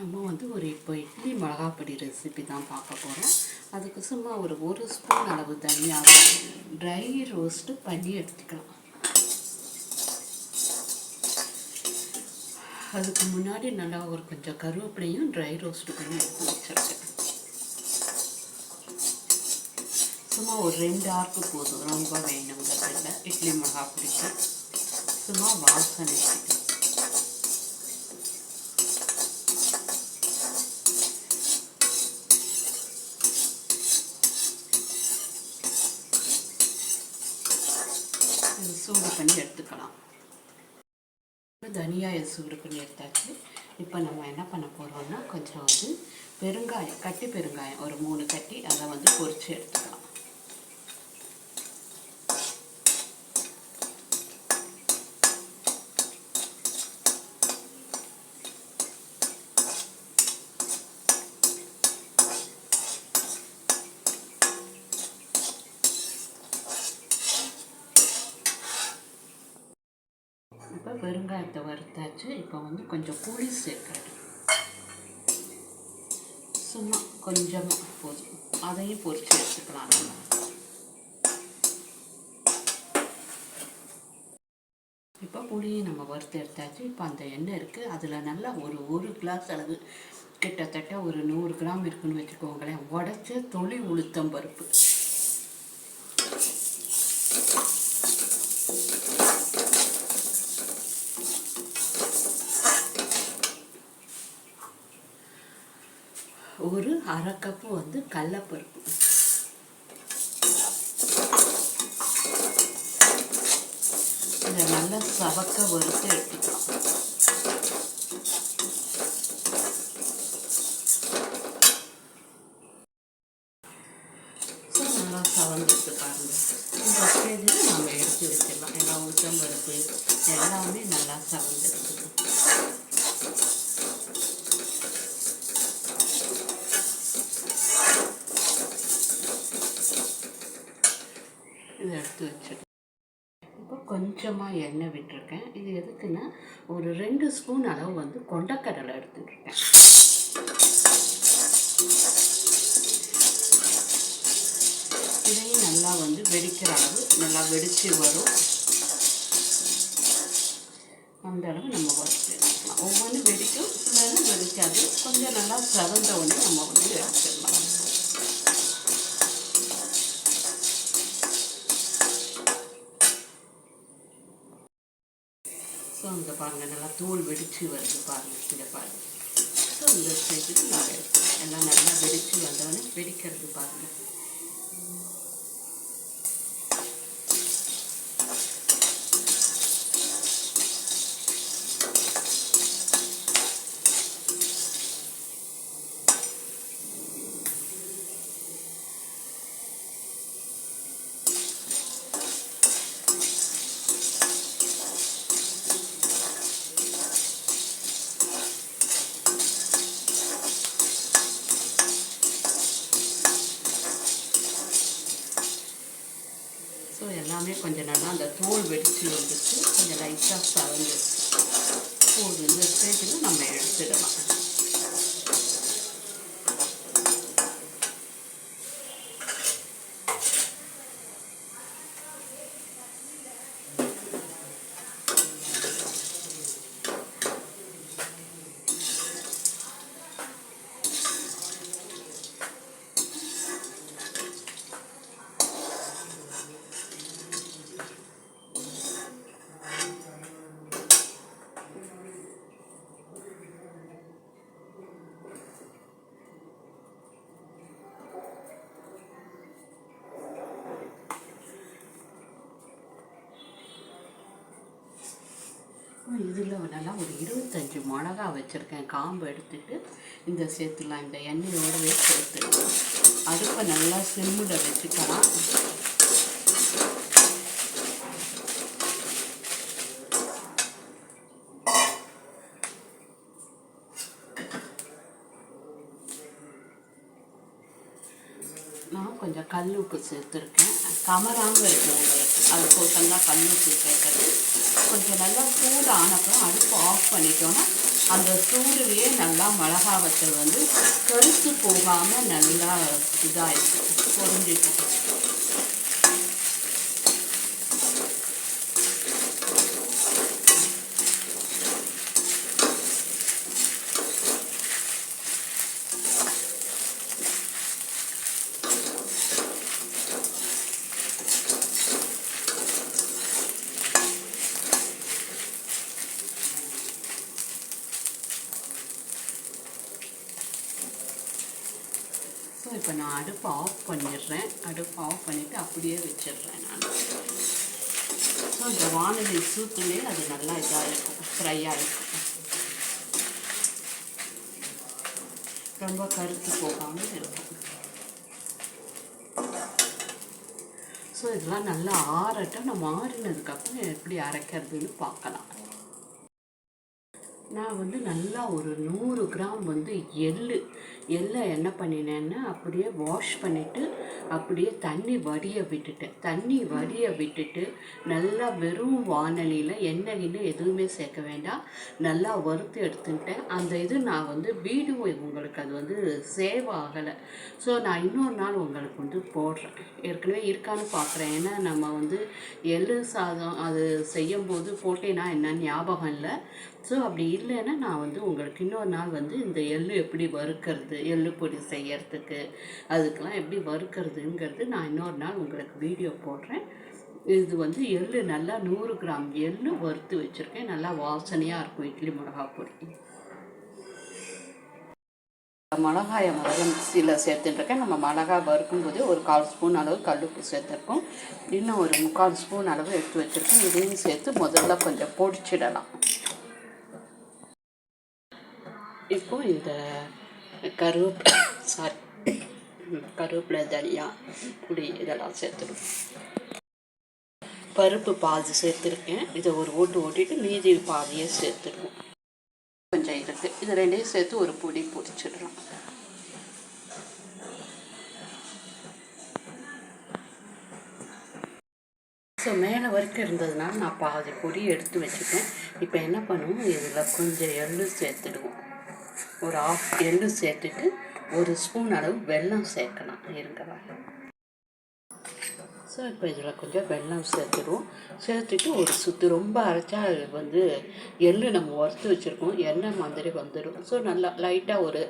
நம்ம வந்து ஒரு இப்போ இட்லி மிளகாப்பொடி ரெசிபி தான் பார்க்க போகிறோம் அதுக்கு சும்மா ஒரு ஒரு ஸ்பூன் அளவு தனியாக ட்ரை ரோஸ்ட்டு பண்ணி எடுத்துக்கலாம். அதுக்கு முன்னாடி நல்லா ஒரு கொஞ்சம் கருவேப்பிலையும் ட்ரை ரோஸ்ட்டு பண்ணி எடுத்து வச்சிருக்கேன். சும்மா ஒரு ரெண்டு ஆர்க்கு போதும். ரொம்ப வேணுங்கிறதில்ல. இட்லி மிளகாப்பொடிக்கு. சும்மா வாசனை இது சூடு பண்ணி எடுத்துக்கலாம். தனியாக சூடு பண்ணி எடுத்தாச்சு. இப்போ நம்ம என்ன பண்ண போகிறோம்னா கொஞ்சம் வந்து பெருங்காயம் கட்டி பெருங்காயம் ஒரு மூணு கட்டி அதை வந்து பொறிச்சு எடுத்துக்கலாம். இப்போ வெறுங்காயத்தை வறுத்தாச்சு. இப்போ வந்து கொஞ்சம் புளி சேர்க்கறது சும்மா கொஞ்சமாக போதும். அதையும் பொறிச்சு எடுத்துக்கலாம். இப்போ புளியை நம்ம வறுத்து எடுத்தாச்சு. இப்போ அந்த எண்ணெய் இருக்குது அதில் நல்லா ஒரு ஒரு கிளாஸ் அளவு கிட்டத்தட்ட ஒரு நூறு கிராம் இருக்குன்னு வச்சுக்கோங்களேன். உடச்ச தொளி உளுத்தம் பருப்பு. ஒரு அரை கப்பு வந்து கடலப்பருப்பு. இதை நல்லா சவக்க வறுத்து எடுத்துக்கலாம். நல்லா சவந்துட்டு பாருங்க. இந்த ஸ்டேஜில் நம்ம எடுத்து வச்சிடலாம். எல்லா உச்சம்பருப்பு பருப்பு எல்லாமே நல்லா சவந்துடும் இதை எடுத்து வச்சிருக்கேன் இப்போ கொஞ்சமாக எண்ணெய் விட்டுருக்கேன். இது எதுக்குன்னா ஒரு ரெண்டு ஸ்பூன் அளவு வந்து கொண்டக்கடலை எடுத்துட்டுருக்கேன் இதையும் நல்லா வந்து வெடிக்கிற அளவு நல்லா வெடித்து வரும். அந்த அளவு நம்ம வறுத்து ஒவ்வொன்றும் வெடிக்கும் சில வெடிக்காது. கொஞ்சம் நல்லா சிறந்த உடனே நம்ம வந்து எடுத்துடலாம் இப்போ இங்கே பாருங்கள் நல்லா தோல் வெடித்து வருது பாருங்கள் இங்கே பாருங்கள் ஸோ இந்த ஸ்டேஜில் நான் எடுத்துக்கிறேன் எல்லாம் நல்லா வெடித்து வந்தோடனே வெடிக்கிறது பாருங்கள் ஸோ எல்லாமே கொஞ்சம் நல்லா அந்த தோல் வெடிச்சு கொஞ்சம் லைட்டாக சவந்துச்சு போதும் இந்த ஸ்டேஜில் நம்ம எடுத்துடலாம் இதில் நல்லா ஒரு இருபத்தஞ்சி மிளகா வச்சுருக்கேன். காம்பு எடுத்துட்டு இந்த சேர்த்துலாம் இந்த எண்ணெயோடவே சேர்த்து. அடுப்பை நல்லா சிம்மில் வச்சுக்கலாம். நான் கொஞ்சம் கல் உப்பு சேர்த்துருக்கேன். கமராமல் இருக்கும் உங்களுக்கு. அது போட்டோம்னா கல் உப்பு சேர்க்கறது. கொஞ்சம் நல்லா சூடு ஆனப்பறம் அடுப்பு ஆஃப் பண்ணிட்டோன்னா அந்த சூடுலேயே நல்லா மிளகா வத்தல் வந்து கருத்து போகாமல் நல்லா இதாகிடும் பொரிஞ்சிடும் ஸோ இப்போ நான் அடுப்பு ஆஃப் பண்ணிடுறேன். அடுப்பு ஆஃப் பண்ணிவிட்டு அப்படியே வச்சிடுறேன் நான். ஸோ இந்த வானொலி சூத்துலேயே அது நல்லா இதாக இருக்கும். ஃப்ரை ஆகிருக்கும் ரொம்ப கருத்து போகாமல் இருக்கும். ஸோ இதெல்லாம் நல்லா ஆறட்டும். நம்ம ஆறினதுக்கப்புறம் எப்படி அரைக்கிறதுன்னு பார்க்கலாம். நான் வந்து நல்லா ஒரு நூறு கிராம் வந்து எள்ளு எள்ளை என்ன பண்ணினேன்னா அப்படியே வாஷ் பண்ணிவிட்டு அப்படியே தண்ணி வடிய விட்டுட்டேன் தண்ணி வடிய விட்டுட்டு நல்லா வெறும் வானலியில் எண்ணெய் கிண்ணெய் எதுவுமே சேர்க்க வேண்டாம். நல்லா வறுத்து எடுத்துட்டேன் அந்த இது நான் வந்து வீடியோ உங்களுக்கு அது வந்து சேவ் ஆகலை ஸோ நான் இன்னொரு நாள் உங்களுக்கு வந்து போடுறேன். ஏற்கனவே இருக்கான்னு பார்க்குறேன். ஏன்னா நம்ம வந்து எள்ளு சாதம் அது செய்யும்போது போட்டேன்னா என்னன்னு ஞாபகம் இல்லை. ஸோ அப்படி இல்லைன்னா நான் வந்து உங்களுக்கு இன்னொரு நாள் வந்து இந்த எள்ளு எப்படி வறுக்கிறது எள்ளு பொடி செய்யறதுக்கு அதுக்கெலாம் எப்படி வறுக்கிறதுங்கிறது நான் இன்னொரு நாள் உங்களுக்கு வீடியோ போடுறேன். இது வந்து எள்ளு நல்லா நூறு கிராம் எள்ளு வறுத்து வச்சுருக்கேன். நல்லா வாசனையாக இருக்கும் இட்லி மிளகா பொடி. மிளகாயை மிளகா மிக்சியில் சேர்த்துட்டுருக்கேன். நம்ம மிளகாய் வறுக்கும் போது ஒரு கால் ஸ்பூன் அளவு கல்லுப்பு சேர்த்துருக்கோம். இன்னும் ஒரு முக்கால் ஸ்பூன் அளவு எடுத்து வச்சுருக்கோம் இதையும் சேர்த்து முதல்ல கொஞ்சம் பொடிச்சிடலாம். இப்போ இந்த கருவேப்பிலை சாரி கருவேப்பிலை தனியா புளி இதெல்லாம் சேர்த்துடும் பருப்பு பாதி சேர்த்துருக்கேன். இதை ஒரு ஓட்டு ஓட்டிட்டு மீதி பாதியை சேர்த்துடுவோம் கொஞ்சம் இருக்குது இது ரெண்டையும் சேர்த்து ஒரு பொடி பொடிச்சிடுறோம். ஸோ மேலே வரைக்கும் இருந்ததுனால நான் பாதி பொடி எடுத்து வச்சுட்டேன் இப்போ என்ன பண்ணுவோம்? இதில் கொஞ்சம் எள்ளு சேர்த்துடுவோம். ஒரு ஆஃப் எள்ளு சேர்த்துட்டு ஒரு ஸ்பூன் அளவு வெல்லம் சேர்க்கலாம். இருங்கவா ஸோ இப்போ இதில் கொஞ்சம் வெல்லம் சேர்த்துடுவோம். சேர்த்துட்டு ஒரு சுற்று ரொம்ப அரைச்சா வந்து எள்ளு நம்ம வறுத்து வச்சுருக்கோம். எண்ணெய் மாதிரி வந்துடும் ஸோ நல்லா லைட்டாக ஒரு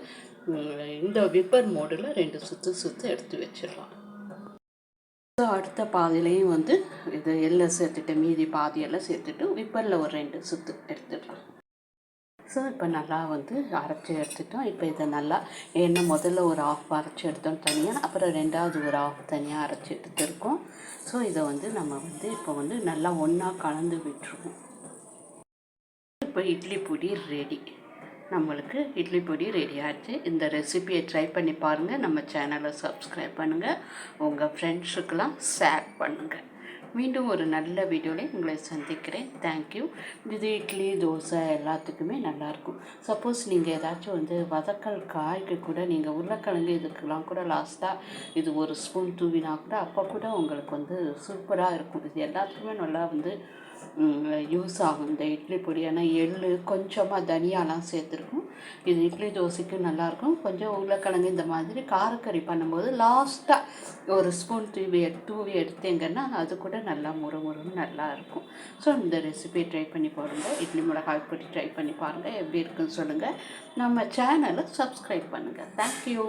இந்த விப்பர் மோடில் ரெண்டு சுற்று சுற்று எடுத்து வச்சிடலாம். ஸோ அடுத்த பாதிலையும் வந்து இது எள்ளை சேர்த்துட்டு மீதி பாதியெல்லாம் சேர்த்துட்டு விப்பரில் ஒரு ரெண்டு சுற்று எடுத்துடலாம். ஸோ இப்போ நல்லா வந்து அரைச்சி எடுத்துட்டோம். இப்போ இதை நல்லா என்ன முதல்ல ஒரு ஆஃப் அரைச்சி எடுத்தோம் தனியாக அப்புறம் ரெண்டாவது ஒரு ஆஃப் தனியாக அரைச்சி எடுத்துருக்கோம். ஸோ இதை வந்து நம்ம வந்து இப்போ வந்து நல்லா ஒன்றா கலந்து விட்டுருவோம். இப்போ இட்லி பொடி ரெடி நம்மளுக்கு இட்லி பொடி ரெடி ஆச்சு. இந்த ரெசிபியை ட்ரை பண்ணி பாருங்கள் நம்ம சேனலை சப்ஸ்கிரைப் பண்ணுங்கள் உங்கள் ஃப்ரெண்ட்ஸுக்கெலாம் ஷேர் பண்ணுங்கள் மீண்டும் ஒரு நல்ல வீடியோவில் உங்களை சந்திக்கிறேன். தேங்க்யூ இது இட்லி தோசை எல்லாத்துக்குமே நல்லாயிருக்கும். சப்போஸ் நீங்கள் ஏதாச்சும் வந்து வதக்கல் காய்க்கு கூட நீங்கள் உருளைக்கிழங்கு இதுக்கெல்லாம் கூட லாஸ்ட்டாக இது ஒரு ஸ்பூன் தூவினா கூட அப்போ கூட உங்களுக்கு வந்து சூப்பராக இருக்கும். இது எல்லாத்துக்குமே நல்லா வந்து யூஸ் ஆகும். இந்த இட்லி பொடி. ஏன்னா எள் கொஞ்சமாக தனியாலாம் சேர்த்துருக்கும். இது இட்லி தோசைக்கு நல்லாயிருக்கும் கொஞ்சம் உருளைக்கிழங்கு இந்த மாதிரி காரக்கறி பண்ணும்போது லாஸ்ட்டாக ஒரு ஸ்பூன் தூவி தூவி எடுத்தீங்கன்னா அது கூட நல்லா முறு நல்லாயிருக்கும் நல்லா இருக்கும் ஸோ இந்த ரெசிபி ட்ரை பண்ணி பாருங்கள் இட்லி மிளகாய் பொடி ட்ரை பண்ணி பாருங்கள் எப்படி இருக்குன்னு சொல்லுங்கள் நம்ம சேனலை சப்ஸ்கிரைப் பண்ணுங்கள் தேங்க்யூ